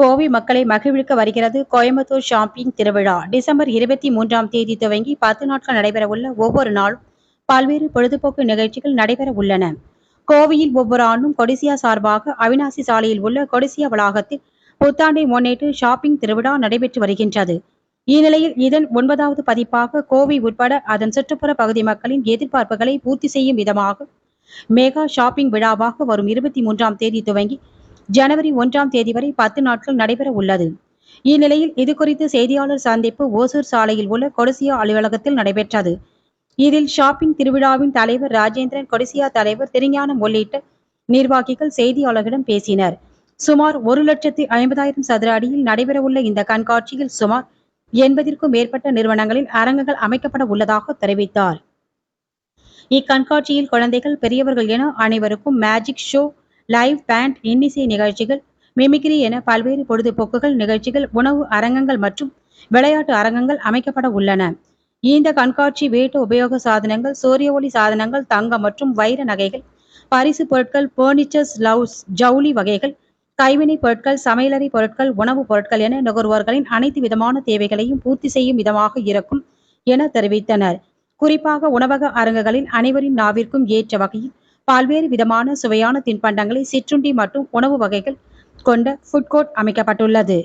கோவை மக்களை மகிழ்விக்க வருகிறது கோயம்புத்தூர் ஷாப்பிங் திருவிழா. டிசம்பர் இருபத்தி மூன்றாம் தேதி துவங்கி பத்து நாட்கள் நடைபெறவுள்ள ஒவ்வொரு நாளும் பல்வேறு பொழுதுபோக்கு நிகழ்ச்சிகள் நடைபெற உள்ளன கோவையில் ஒவ்வொரு ஆண்டும் கொடிசியா சார்பாக அவினாசி சாலையில் உள்ள கொடிசியா வளாகத்தில் புத்தாண்டை முன்னிட்டு ஷாப்பிங் திருவிழா நடைபெற்று வருகின்றது. இந்நிலையில் இதன் ஒன்பதாவது பதிப்பாக கோவை உட்பட அதன் சுற்றுப்புற பகுதி மக்களின் எதிர்பார்ப்புகளை பூர்த்தி செய்யும் விதமாக மெகா ஷாப்பிங் விழாவாக வரும் இருபத்தி மூன்றாம் தேதி துவங்கி ஜனவரி ஒன்றாம் தேதி வரை பத்து நாட்கள் நடைபெற உள்ளது. இந்நிலையில் இது குறித்து செய்தியாளர் சந்திப்பு ஓசூர் சாலையில் உள்ள கொடிசியா அலுவலகத்தில் நடைபெற்றது. இதில் ஷாப்பிங் திருவிழாவின் தலைவர் ராஜேந்திரன் கொடிசியா தலைவர் திருஞானம் உள்ளிட்ட நிர்வாகிகள் செய்தியாளர்களிடம் பேசினர். சுமார் ஒரு லட்சத்தி ஐம்பதாயிரம் சதுர அடியில் நடைபெறவுள்ள இந்த கண்காட்சியில் சுமார் எண்பதிற்கும் மேற்பட்ட நிறுவனங்களில் அரங்குகள் அமைக்கப்பட உள்ளதாக தெரிவித்தார். இக்கண்காட்சியில் குழந்தைகள் பெரியவர்கள் என அனைவருக்கும் மேஜிக் ஷோ லைவ் பேண்ட் இன்னிசை நிகழ்ச்சிகள் மிமிக்ரி என பல்வேறு பொழுதுபோக்குகள் நிகழ்ச்சிகள் உணவு அரங்கங்கள் மற்றும் விளையாட்டு அரங்கங்கள் அமைக்கப்பட உள்ளன. இந்த கண்காட்சி வீட்டு உபயோக சாதனங்கள் சூரிய ஒளி சாதனங்கள் தங்கம் மற்றும் வைர நகைகள் பரிசு பொருட்கள் பர்னிச்சர்ஸ் லவ்ஸ் ஜவுளி வகைகள் கைவினைப் பொருட்கள் சமையலறை பொருட்கள் உணவுப் பொருட்கள் என நுகர்வோர்களின் அனைத்து விதமான தேவைகளையும் பூர்த்தி செய்யும் விதமாக இருக்கும் என தெரிவித்தனர். குறிப்பாக உணவக அரங்குகளில் அனைவரின் நாவிற்கும் ஏற்ற வகையில் பல்வேறு விதமான சுவையான தின்பண்டங்களை சிற்றுண்டி மற்றும் உணவு வகைகள் கொண்ட ஃபுட் கோர்ட் அமைக்கப்பட்டுள்ளது.